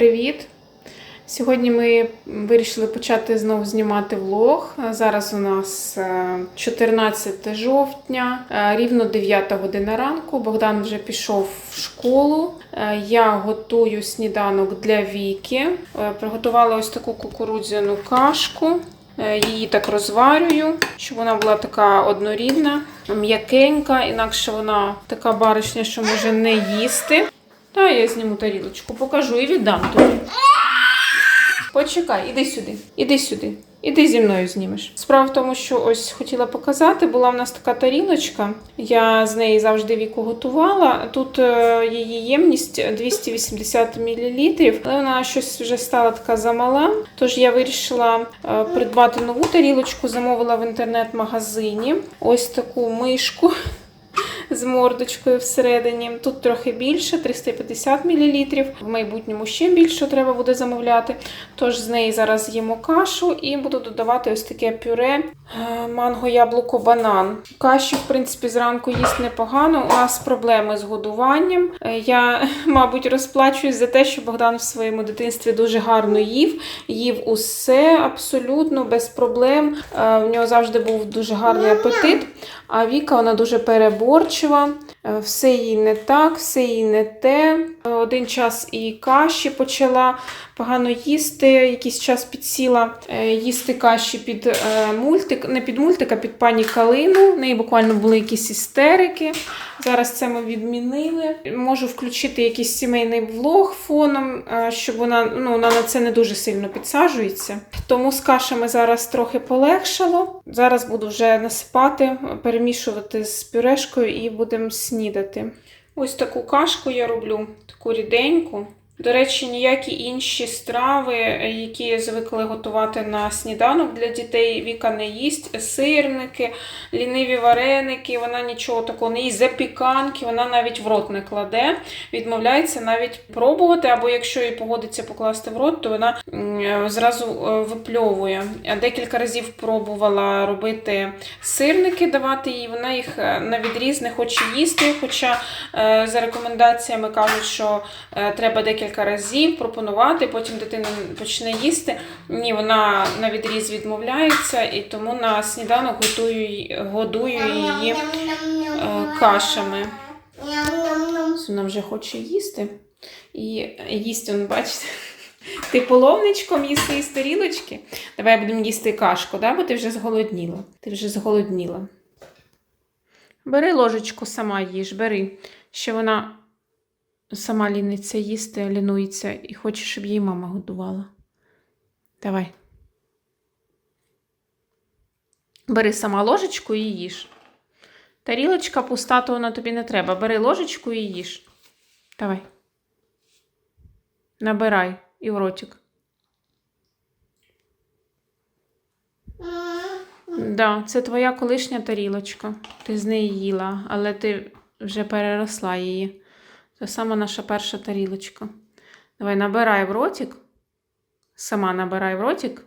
привіт! Сьогодні ми вирішили почати знову знімати влог. Зараз у нас е, 14 жовтня, е, рівно 9 година ранку. Богдан вже пішов в школу. Е, Я готую сніданок для Віки. Е, Приготувала ось таку кукурудзяну кашку. Е, Її так розварюю, щоб вона була така однорідна, м'якенька, інакше вона така баришня, що може не їсти. Та я зніму тарілочку, покажу і віддам тобі. Почекай, іди сюди, іди сюди. Іди зі мною знімеш. Справа в тому, що ось хотіла показати, була в нас така тарілочка. Я з неї завжди віку готувала. Тут е, її ємність 280 мл, але вона щось вже стала така замала. Тож я вирішила е, придбати нову тарілочку, замовила в інтернет-магазині ось таку мишку з мордочкою всередині. Тут трохи більше, 350 мл. В майбутньому ще більше треба буде замовляти. Тож з неї зараз їмо кашу і буду додавати ось таке пюре е, манго, яблуко, банан. Каші, в принципі, зранку їсть непогано. У нас проблеми з годуванням. Е, Я, мабуть, розплачуюсь за те, що Богдан в своєму дитинстві дуже гарно їв. Їв усе абсолютно без проблем. Е, В нього завжди був дуже гарний апетит. А Віка вона дуже переборчива, е, все їй не так, все їй не те. Е, Один час і каші почала погано їсти, якийсь час підсіла е, їсти каші під мультик, не під мультик, а під пані Калину. В неї буквально були якісь істерики. Зараз це ми відмінили. Можу включити якийсь сімейний влог фоном, щоб вона, ну, вона на це не дуже сильно підсаджується. Тому з кашами зараз трохи полегшало. Зараз буду вже насипати, перемішувати з пюрешкою і будемо снідати. Ось таку кашку я роблю, таку ріденьку. До речі, ніякі інші страви, які звикли готувати на сніданок для дітей, Віка не їсть. Сирники, ліниві вареники, вона нічого такого не їсть. Запіканки, вона навіть в рот не кладе, відмовляється навіть пробувати, або якщо їй погодиться покласти в рот, то вона зразу е, випльовує. Декілька разів пробувала робити сирники, давати їй, вона їх е, на відріз не хоче їсти, хоча е, за рекомендаціями кажуть, що треба декілька разів пропонувати, потім дитина почне їсти. Ні, вона на відріз відмовляється, і тому на сніданок готую, годую її е, кашами. Вона вже хоче їсти. І їсть, он, бачите, ти половничком їсти із тарілочки. Давай будемо їсти кашку, да? бо ти вже зголодніла. Ти вже зголодніла. Бери ложечку сама їж, бери. Ще вона сама ліниться їсти, лінується і хоче, щоб її мама годувала. Давай. Бери сама ложечку і їж. Тарілочка пуста, то вона тобі не треба. Бери ложечку і їж. Давай. Набирай і в ротик. Да, це твоя колишня тарілочка. Ти з неї їла, але ти вже переросла її. Це сама наша перша тарілочка. Давай набирай в ротик. Сама набирай в ротик.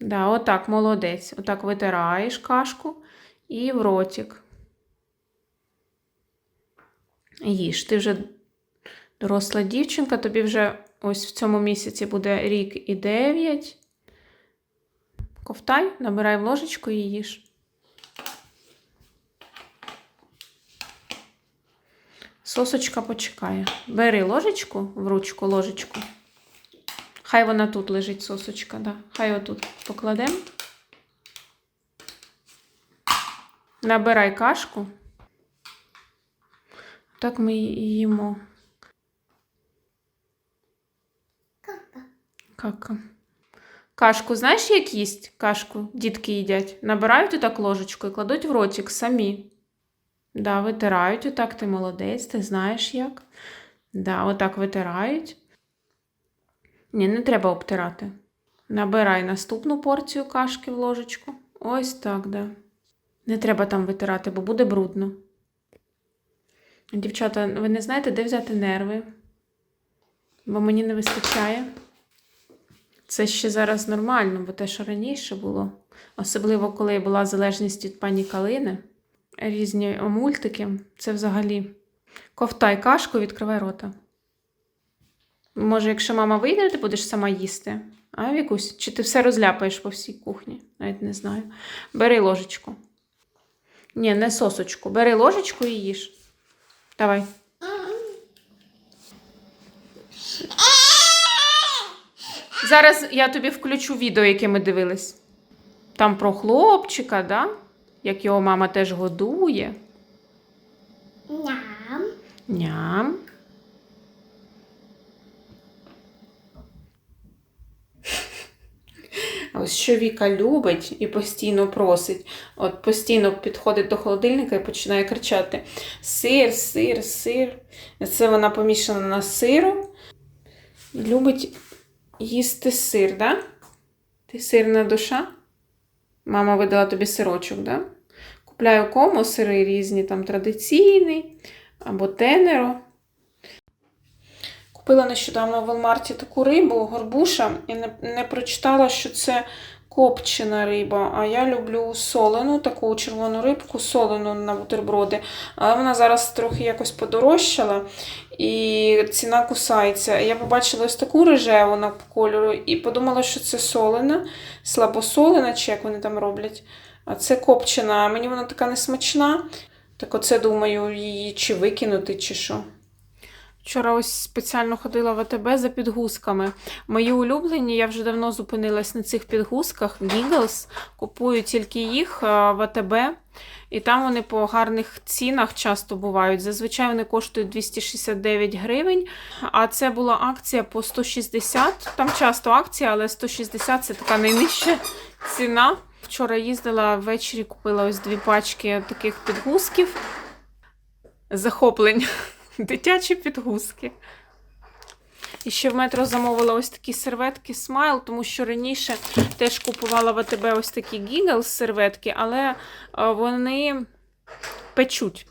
Да, отак, молодець. Отак витираєш кашку і в ротик. Їж. Ти вже доросла дівчинка, тобі вже ось в цьому місяці буде рік і дев'ять. Ковтай, набирай в ложечку і їж. Сосочка почекає. Бери ложечку в ручку, ложечку. Хай вона тут лежить, сосочка, да. Хай отут покладемо. Набирай кашку. Так ми їмо. Кака. Кашку, знаєш, як їсть кашку? Дітки їдять. Набирають отак ложечку і кладуть в ротик самі. Да, витирають отак, ти молодець, ти знаєш як. Да, отак витирають. Ні, не треба обтирати. Набирай наступну порцію кашки в ложечку. Ось так, да. Не треба там витирати, бо буде брудно. Дівчата, ви не знаєте, де взяти нерви? Бо мені не вистачає. Це ще зараз нормально, бо те, що раніше було, особливо коли була залежність від пані Калини, різні мультики, це взагалі ковтай кашку, відкривай рота. Може, якщо мама вийде, ти будеш сама їсти? А, Вікусь? Чи ти все розляпаєш по всій кухні? Навіть не знаю. Бери ложечку. Ні, не сосочку. Бери ложечку і їж. Давай. Зараз я тобі включу відео, яке ми дивились. Там про хлопчика, да? Як його мама теж годує. Ням. Ням. Ось що Віка любить і постійно просить. От постійно підходить до холодильника і починає кричати: Сир, сир, сир. Це вона помішана на сиру. Любить їсти сир, да? Ти сирна душа? Мама видала тобі сирочок, да? Купляю кому сири різні, там традиційний або тенеро. Купила нещодавно в Walmart таку рибу, горбуша, і не, не прочитала, що це копчена риба. А я люблю солену, таку червону рибку, солену на бутерброди. Але вона зараз трохи якось подорожчала і ціна кусається. Я побачила ось таку рожеву на кольору і подумала, що це солена, слабосолена, чи як вони там роблять. А це копчена. Мені вона така несмачна. Так оце думаю, її чи викинути, чи що. Вчора ось спеціально ходила в АТБ за підгузками. Мої улюблені, я вже давно зупинилась на цих підгузках. Giggles. Купую тільки їх в АТБ. І там вони по гарних цінах часто бувають. Зазвичай вони коштують 269 гривень. А це була акція по 160. Там часто акція, але 160 це така найнижча ціна. Вчора їздила ввечері, купила ось дві пачки таких підгузків. Захоплень. Дитячі підгузки. І ще в метро замовила ось такі серветки Смайл, тому що раніше теж купувала в АТБ ось такі Giggle серветки, але е, вони печуть.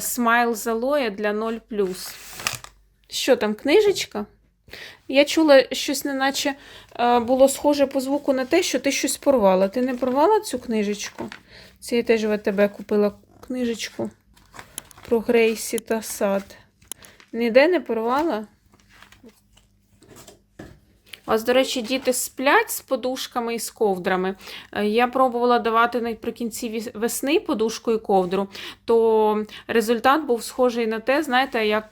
Смайл з алоє для 0. Що там, книжечка? Я чула щось, неначе е, було схоже по звуку на те, що ти щось порвала. Ти не порвала цю книжечку? Це я теж в АТБ купила книжечку про Грейсі та сад. Ніде не порвала? Вас, до речі, діти сплять з подушками і з ковдрами. Е, Я пробувала давати наприкінці весни подушку і ковдру, то результат був схожий на те, знаєте, як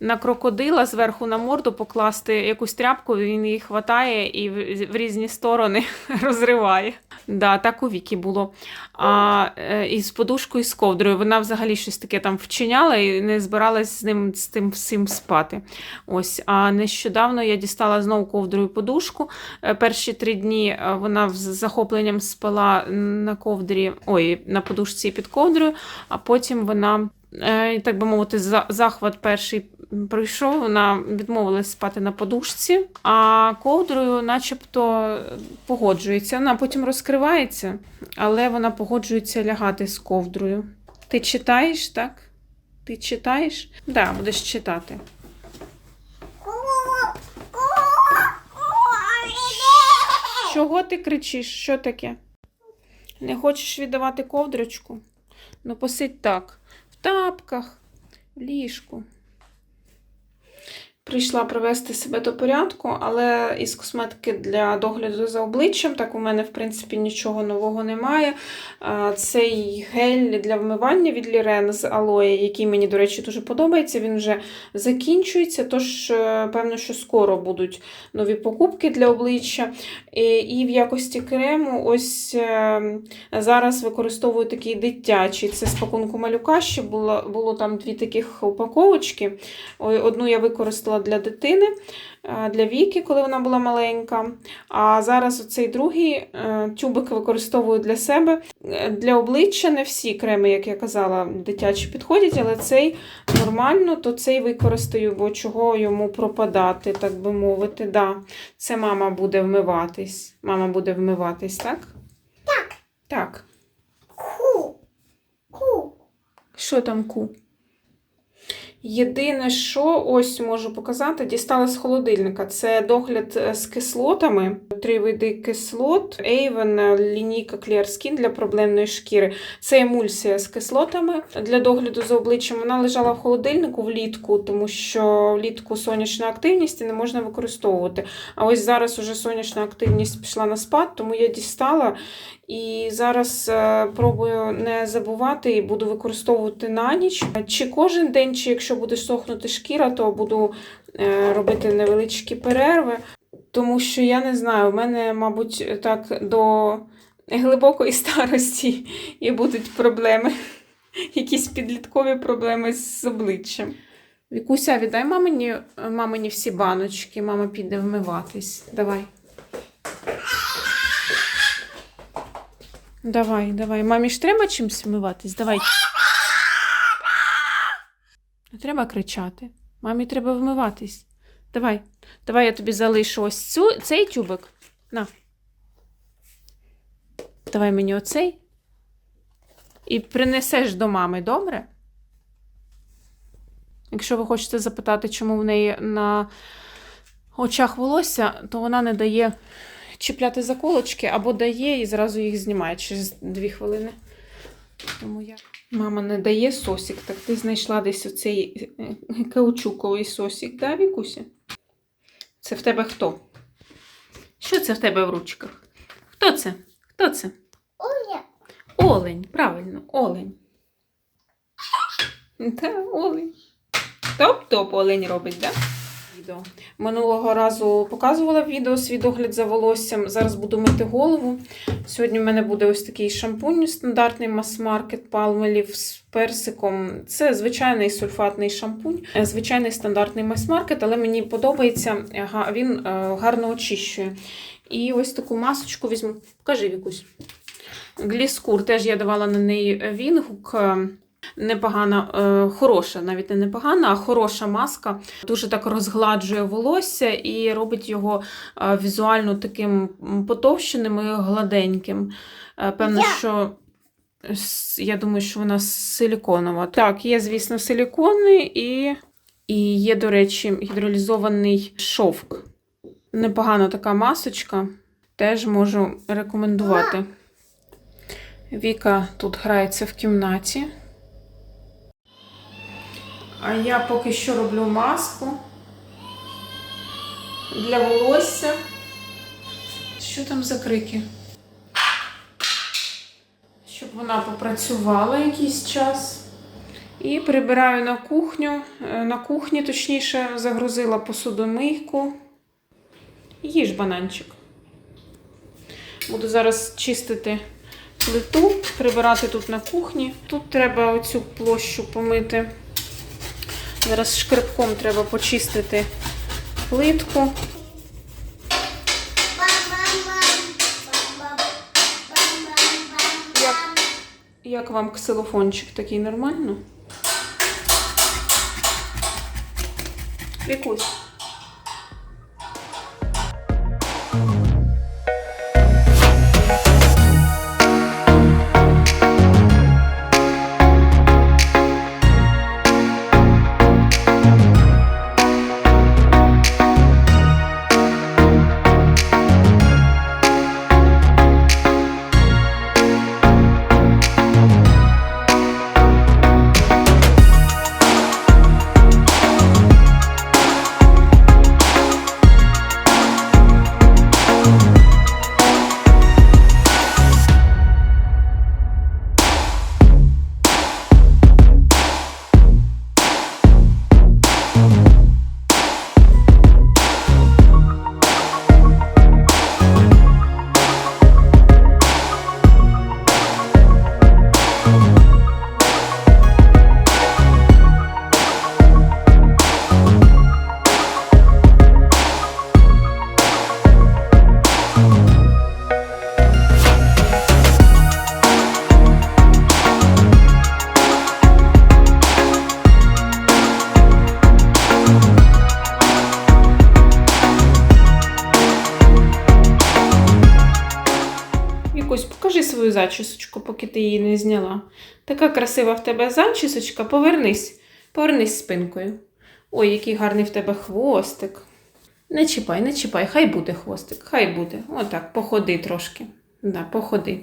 на крокодила зверху на морду покласти якусь тряпку, він її хватає і в- різні сторони розриває. Да, так у Вікі було. А е, і з подушкою, з ковдрою. Вона взагалі щось таке там вчиняла і не збиралась з ним з тим всім спати. Ось, а нещодавно я дістала знову ковдру і подушку. Е, Перші три дні е, вона з захопленням спала на ковдрі, ой, на подушці під ковдрою, а потім вона. Е, Так би мовити, захват перший пройшов, вона відмовилась спати на подушці, а ковдрою, начебто, погоджується. Вона потім розкривається, але вона погоджується лягати з ковдрою. Ти читаєш, так? Ти читаєш? Так, да, будеш читати. Чого ти кричиш? Що таке? Не хочеш віддавати ковдрочку? Ну, посидь так. Тапках, в ліжку. Прийшла привести себе до порядку, але із косметики для догляду за обличчям, так у мене, в принципі, нічого нового немає. Цей гель для вмивання від Лірен з алоє, який мені, до речі, дуже подобається, він вже закінчується, тож, е, певно, що скоро будуть нові покупки для обличчя. І, і в якості крему ось е, зараз використовую такий дитячий. Це з пакунку малюка, ще було, було там дві таких упаковочки. Одну я використала для дитини, е, для Віки, коли вона була маленька. А зараз оцей другий е, тюбик використовую для себе. Е, Для обличчя не всі креми, як я казала, дитячі підходять, але цей нормально, то цей використаю, бо чого йому пропадати, так би мовити. Да. Це мама буде вмиватись. Мама буде вмиватись, так? Так. Так. Ку. Ку. Що там ку? Єдине, що ось можу показати, дістала з холодильника. Це догляд е, з кислотами, три види кислот, Avon, лінійка Clear Skin для проблемної шкіри. Це емульсія з кислотами для догляду за обличчям. Вона лежала в холодильнику влітку, тому що влітку сонячна активність і не можна використовувати. А ось зараз уже сонячна активність пішла на спад, тому я дістала. І зараз е, пробую не забувати і буду використовувати на ніч. Чи кожен день, чи якщо буде сохнути шкіра, то буду е, робити невеличкі перерви. Тому що я не знаю, в мене, мабуть, так до глибокої старості і будуть проблеми. Якісь підліткові проблеми з обличчям. Вікуся, віддай мамині, мамині всі баночки, мама піде вмиватись. Давай. Давай, давай. Мамі ж треба чимось вмиватись? Давай. Не треба кричати. Мамі треба вмиватись. Давай. Давай я тобі залишу ось цю, цей тюбик. На. Давай мені оцей. І принесеш до мами, добре? Якщо ви хочете запитати, чому в неї на очах волосся, то вона не дає чіпляти заколочки або дає і зразу їх знімає через дві хвилини. Тому я... Мама не дає сосік, так ти знайшла десь оцей е, каучуковий сосік, да, Вікуся? Це в тебе хто? Що це в тебе в ручках? Хто це? Хто це? Оля. Олень, правильно, олень. Та, олень. Топ-топ олень робить, так? Да? Відео. Минулого разу показувала відео свій догляд за волоссям. Зараз буду мити голову. Сьогодні в мене буде ось такий шампунь стандартний мас-маркет Palmolive з персиком. Це звичайний сульфатний шампунь, е, звичайний стандартний мас-маркет, але мені подобається, е, він е, гарно очищує. І ось таку масочку візьму. Покажи, Вікусь. Гліскур теж я давала на неї відгук. Непогана, е, хороша, навіть не непогана, а хороша маска. Дуже так розгладжує волосся і робить його е, візуально таким потовщеним і гладеньким. Е, Певно, Я. що я думаю, що вона силіконова. Так, є, звісно, силікони і, і є, до речі, гідролізований шовк. Непогана така масочка. Теж можу рекомендувати. Віка тут грається в кімнаті. А я поки що роблю маску для волосся. Що там за крики? Щоб вона попрацювала якийсь час. І прибираю на кухню. Е, На кухні, точніше, загрузила посудомийку. Їж бананчик. Буду зараз чистити плиту, прибирати тут на кухні. Тут треба оцю площу помити. Зараз шкребком треба почистити плитку. Як, як вам ксилофончик такий нормально? Вікусь. Зачісочку, поки ти її не зняла. Така красива в тебе зачісочка. Повернись. Повернись спинкою. Ой, який гарний в тебе хвостик. Не чіпай, не чіпай, хай буде хвостик, хай буде. Отак, походи трошки. Да, походи.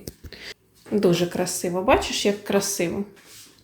Дуже красиво. Бачиш, як красиво.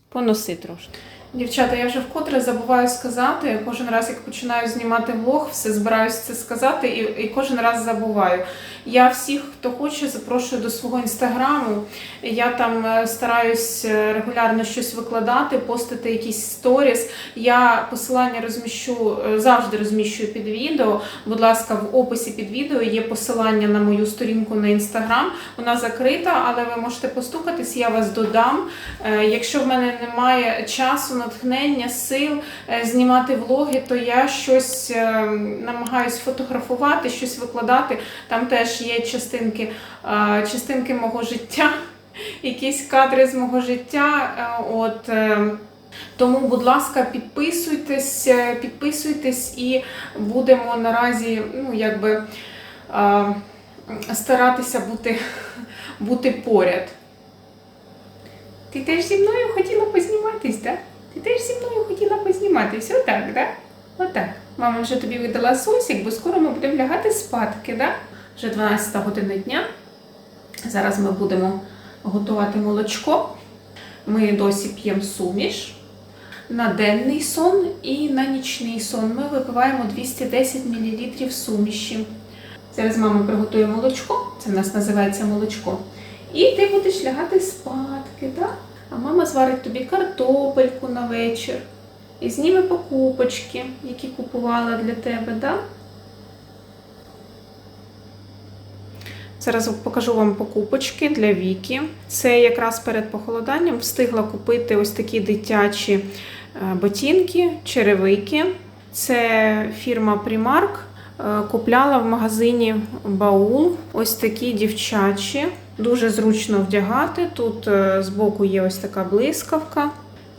Поноси трошки. Дівчата, я вже вкотре забуваю сказати. Кожен раз, як починаю знімати влог, все збираюся це сказати і, і кожен раз забуваю. Я всіх, хто хоче, запрошую до свого інстаграму. Я там е, стараюсь е, регулярно щось викладати, постити якісь сторіс. Я посилання розміщу е, завжди розміщую під відео. Будь ласка, в описі під відео є посилання на мою сторінку на інстаграм. Вона закрита, але ви можете постукатись, я вас додам. Якщо в мене немає часу, натхнення, сил е, знімати влоги, то я щось е, намагаюсь фотографувати, щось викладати. Там теж є частинки, е, частинки мого життя, якісь кадри з мого життя. От. тому, будь ласка, підписуйтесь, підписуйтесь і будемо наразі, ну, якби старатися бути, бути поряд. Ти теж зі мною хотіла позніматись, так? Ти теж зі мною хотіла позніматись, отак, так? Отак. Мама вже тобі видала сосік, бо скоро ми будемо лягати спадки, так? Вже 12 година дня. Зараз ми будемо готувати молочко. Ми досі п'ємо суміш на денний сон і на нічний сон. Ми випиваємо 210 мл суміші. Зараз мама приготує молочко, це в нас називається молочко. І ти будеш лягати спадки, так? А мама зварить тобі картопельку на вечір і зніме покупочки, які купувала для тебе, так? Зараз покажу вам покупочки для Віки. Це якраз перед похолоданням встигла купити ось такі дитячі е, ботинки, черевики. Це фірма Primark. Е, Купляла в магазині Баул. Ось такі дівчачі. Дуже зручно вдягати. Тут е, збоку є ось така блискавка.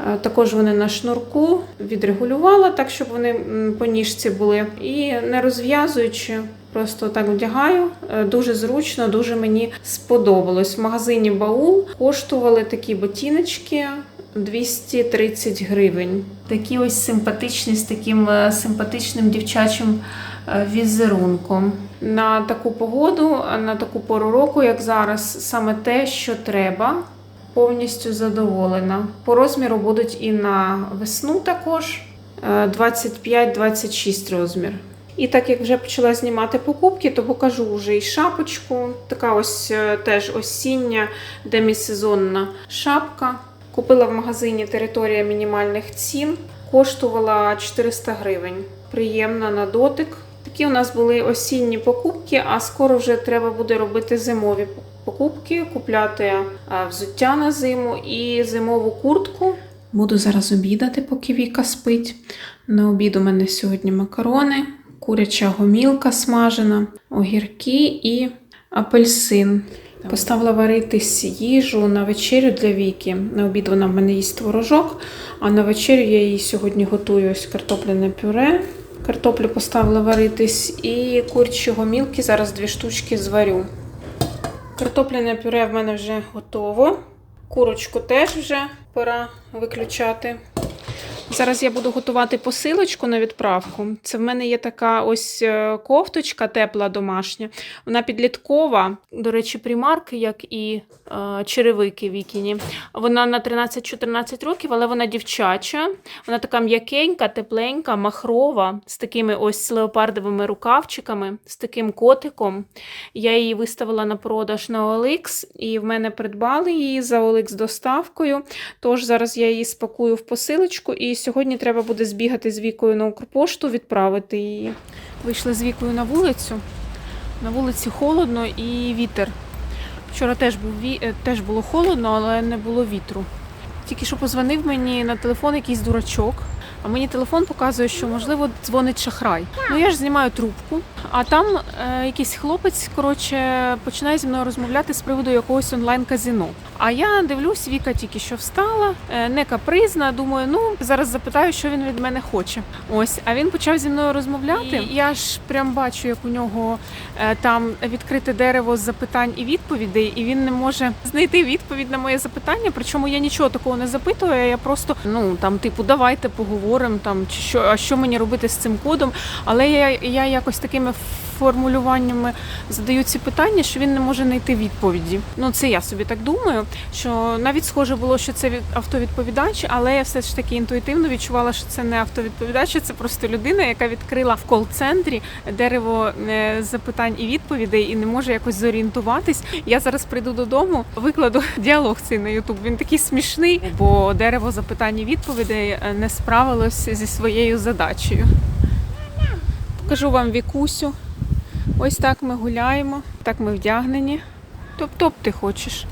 Е, Також вони на шнурку відрегулювала так, щоб вони по ніжці були. І не розв'язуючи, просто так вдягаю. Е, Дуже зручно, дуже мені сподобалось. В магазині Баул коштували такі ботиночки 230 гривень. Такі ось симпатичні з таким симпатичним дівчачим візерунком. На таку погоду, на таку пору року, як зараз, саме те, що треба повністю задоволена. По розміру будуть і на весну також е, 25-26 розмір. І так як вже почала знімати покупки, то покажу вже і шапочку. Така ось е, теж осіння демісезонна шапка. Купила в магазині Територія мінімальних цін. Коштувала 400 гривень. Приємна на дотик. Такі у нас були осінні покупки, а скоро вже треба буде робити зимові покупки, купляти е, взуття на зиму і зимову куртку. Буду зараз обідати, поки Віка спить. На обід у мене сьогодні макарони, куряча гомілка смажена, огірки і апельсин. Поставила варитись їжу на вечерю для Віки. На обід вона в мене їсть творожок, а на вечерю я їй сьогодні готую ось картопляне пюре. Картоплю поставила варитись і курчі гомілки. Зараз дві штучки зварю. Картопляне пюре в мене вже готово. Курочку теж вже пора виключати. Зараз я буду готувати посилочку на відправку. Це в мене є така ось е, кофточка тепла домашня. Вона підліткова. До речі, примарк, як і е, черевики вікіні. Вона на 13-14 років, але вона дівчача. Вона така м'якенька, тепленька, махрова, з такими ось леопардовими рукавчиками, з таким котиком. Я її виставила на продаж на OLX, і в мене придбали її за OLX доставкою. Тож зараз я її спакую в посилочку, і сьогодні треба буде збігати з Вікою на Укрпошту, відправити її. Вийшли з Вікою на вулицю. На вулиці холодно і вітер. Вчора теж, був е, теж було холодно, але не було вітру. Тільки що позвонив мені на телефон якийсь дурачок. А мені телефон показує, що можливо дзвонить шахрай. Ну я ж знімаю трубку, а там е, якийсь хлопець коротше починає зі мною розмовляти з приводу якогось онлайн-казино. А я дивлюсь, Віка тільки що встала, е, не капризна. Думаю, ну зараз запитаю, що він від мене хоче. Ось, а він почав зі мною розмовляти. І я ж прям бачу, як у нього е, там відкрите дерево з запитань і відповідей, і він не може знайти відповідь на моє запитання. Причому я нічого такого не запитую. Я просто ну там, типу, давайте поговоримо там, чи що, а що мені робити з цим кодом. Але я, я якось такими формулюваннями задаю ці питання, що він не може знайти відповіді. Ну це я собі так думаю. Що навіть схоже було, що це від- автовідповідач, але я все ж таки інтуїтивно відчувала, що це не автовідповідач, а це просто людина, яка відкрила в кол-центрі дерево е, запитань і відповідей і не може якось зорієнтуватись. Я зараз прийду додому, викладу діалог цей на Ютуб. Він такий смішний, бо дерево запитань і відповідей е, не справилось зі своєю задачею. Покажу вам вікусю. Ось так ми гуляємо, так ми вдягнені. Топ-топ ти хочеш.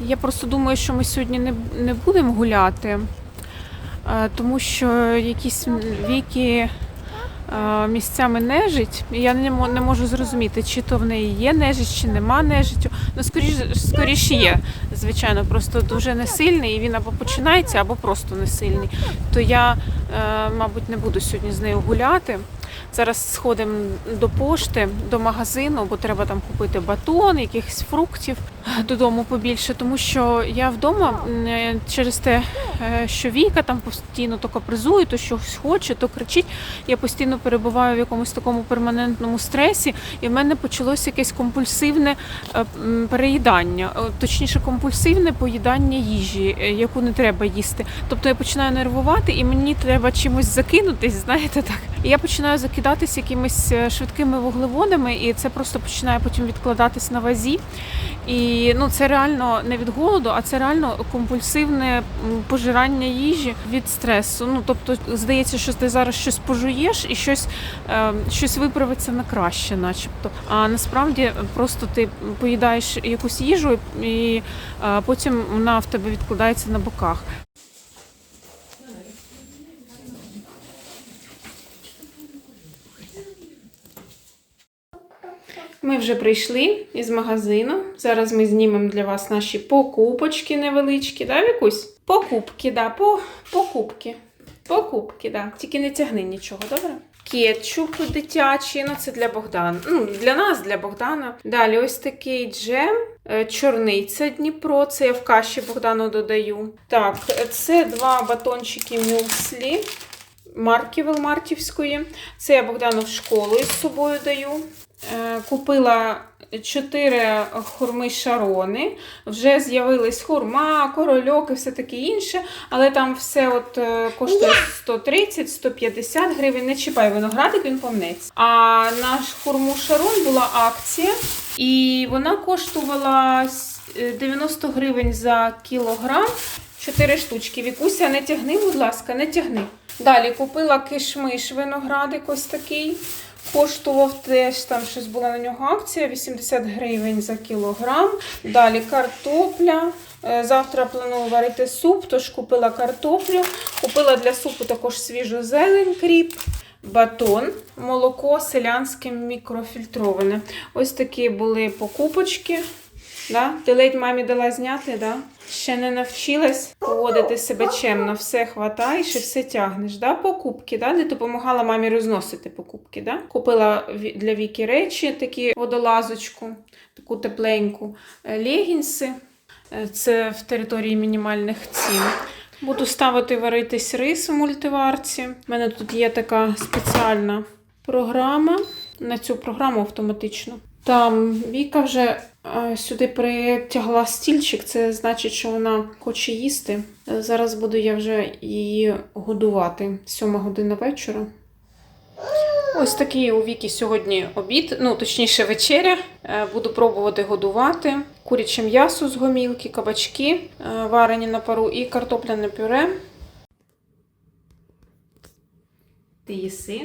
Я просто думаю, що ми сьогодні не, не будемо гуляти, е, тому що якісь віки е, місцями нежить. Я не, не можу зрозуміти, чи то в неї є нежить, чи нема нежиттю. Ну, скоріш, скоріш є, звичайно, просто дуже не сильний, і він або починається, або просто не сильний. То я, е, мабуть, не буду сьогодні з нею гуляти. Зараз сходимо до пошти, до магазину, бо треба там купити батон, якихось фруктів додому побільше, тому що я вдома е, через те, е, що Віка там постійно то капризує, то щось хоче, то кричить. Я постійно перебуваю в якомусь такому перманентному стресі, і в мене почалося якесь компульсивне е, переїдання, точніше, компульсивне поїдання їжі, яку не треба їсти. Тобто я починаю нервувати, і мені треба чимось закинутись, знаєте так. І я починаю закидатись якимись е, швидкими вуглеводами, і це просто починає потім відкладатись на вазі. І ну це реально не від голоду, а це реально компульсивне пожирання їжі від стресу. Ну тобто, здається, що ти зараз щось пожуєш і щось, е, щось виправиться на краще, начебто. А насправді просто ти поїдаєш якусь їжу, і е, потім вона в тебе відкладається на боках. Ми вже прийшли із магазину. Зараз ми знімемо для вас наші покупочки невеличкі, да, Вікусь? Покупки, да, по, покупки. Покупки, да. Тільки не тягни нічого, добре? Кетчуп дитячий, ну це для Богдана. Ну, для нас, для Богдана. Далі ось такий джем. е, Чорниця Дніпро, це я в каші Богдану додаю. Так, це два батончики мюслі марки Велмартівської. Це я Богдану в школу із собою даю. Е, Купила 4 хурми шарони. Вже з'явились хурма, корольок і все таке інше. Але там все от е, коштує 130-150 гривень. Не чіпай виноградик, він помнеться. А наш хурму шарон була акція, і вона коштувала е, 90 гривень за кілограм. 4 штучки. Вікуся, не тягни, будь ласка, не тягни. Далі купила кишмиш виноградик ось такий. Коштував теж там щось була на нього акція 80 гривень за кілограм. Далі картопля. Е, Завтра планую варити суп, тож купила картоплю. Купила для супу також свіжу зелень, кріп, батон, молоко селянське мікрофільтроване. Ось такі були покупочки. Да? Ти ледь мамі дала зняти, да? Ще не навчилась поводити себе чемно, все хватаєш і все тягнеш. Да? Покупки, да? не допомагала мамі розносити покупки. Да? Купила для Віки речі, такі водолазочку, таку тепленьку, е, легінси. Е, Це в території мінімальних цін. Буду ставити варитись рис в мультиварці. У мене тут є така спеціальна програма. На цю програму автоматично. Там Віка вже сюди притягла стільчик, це значить, що вона хоче їсти. Е, Зараз буду я вже її годувати. Сьома година вечора. Ось такий у Вікі сьогодні обід, ну точніше вечеря. Е, Буду пробувати годувати. Куряче м'ясо з гомілки, кабачки е, варені на пару і картопляне пюре. Ти їси?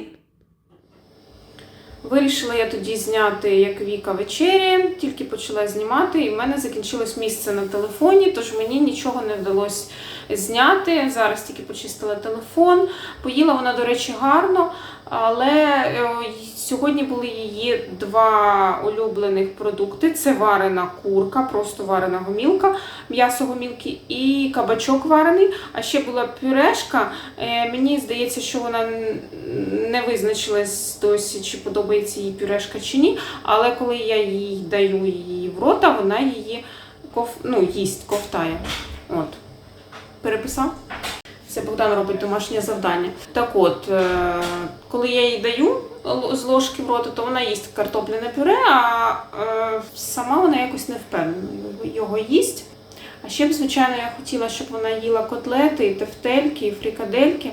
Вирішила я тоді зняти, як Віка вечері, тільки почала знімати, і в мене закінчилось місце на телефоні, тож мені нічого не вдалося зняти. Зараз тільки почистила телефон. Поїла вона, до речі, гарно, але е, сьогодні були її два улюблених продукти: це варена курка, просто варена гомілка, м'ясо гомілки і кабачок варений. А ще була пюрешка. Е, Мені здається, що вона не визначилась досі, чи подобається їй пюрешка чи ні. Але коли я їй даю її в рота, вона її ков... ну, їсть, ковтає. От. Переписав? Це Богдан робить домашнє завдання. Так от, е, коли я їй даю з ложки в рота, то вона їсть картопляне пюре, а е, сама вона якось не впевнена його- їсть. А ще б, звичайно, я хотіла, щоб вона їла котлети, тефтельки, і фрикадельки,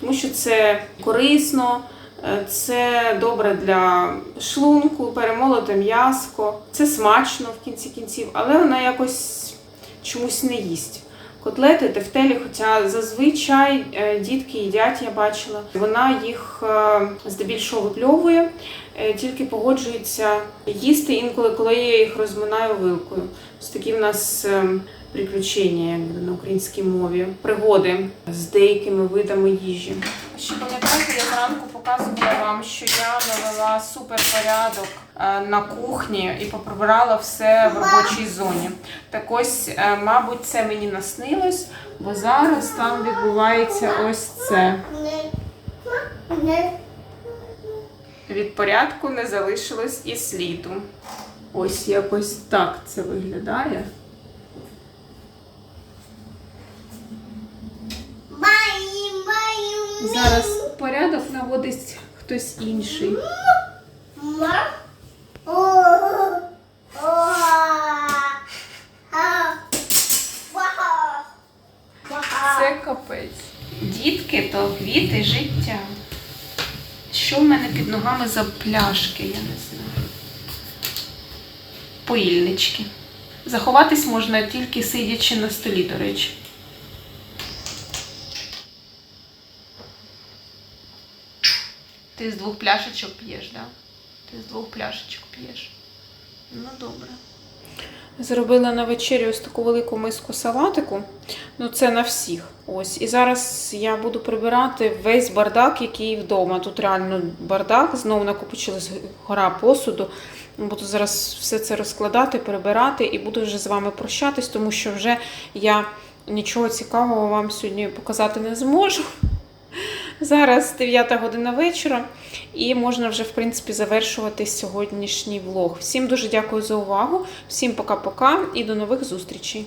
тому що це корисно, е, це добре для шлунку, перемолоте м'яско, це смачно в кінці кінців, але вона якось чомусь не їсть. Котлети, тефтелі, хоча зазвичай е, дітки їдять, я бачила. Вона їх е, здебільшого випльовує, е, тільки погоджується їсти інколи, коли я їх розминаю вилкою. Ось такі в нас приключення, на українській мові, пригоди з деякими видами їжі. Ще пам'ятаєте, я зранку показувала вам, що я навела суперпорядок е, на кухні і поприбирала все в робочій зоні. Так ось, е, мабуть, це мені наснилось, бо зараз там відбувається ось це. Від порядку не залишилось і сліду. Ось якось так це виглядає. Зараз порядок наводить хтось інший. Це капець. Дітки то квіти життя. Що в мене під ногами за пляшки, я не знаю. Поїльнички. Заховатись можна тільки сидячи на столі, до речі. Ти з двох пляшечок п'єш, так? Да? Ти з двох пляшечок п'єш. Ну, добре. Зробила на вечерю ось таку велику миску салатику. Ну, це на всіх. Ось. І зараз я буду прибирати весь бардак, який вдома. Тут реально бардак, знову накопичилась гора посуду. Буду зараз все це розкладати, прибирати і буду вже з вами прощатись, тому що вже я нічого цікавого вам сьогодні показати не зможу. Зараз 9 година вечора, і можна вже, в принципі, завершувати сьогоднішній влог. Всім дуже дякую за увагу, всім пока-пока і до нових зустрічей.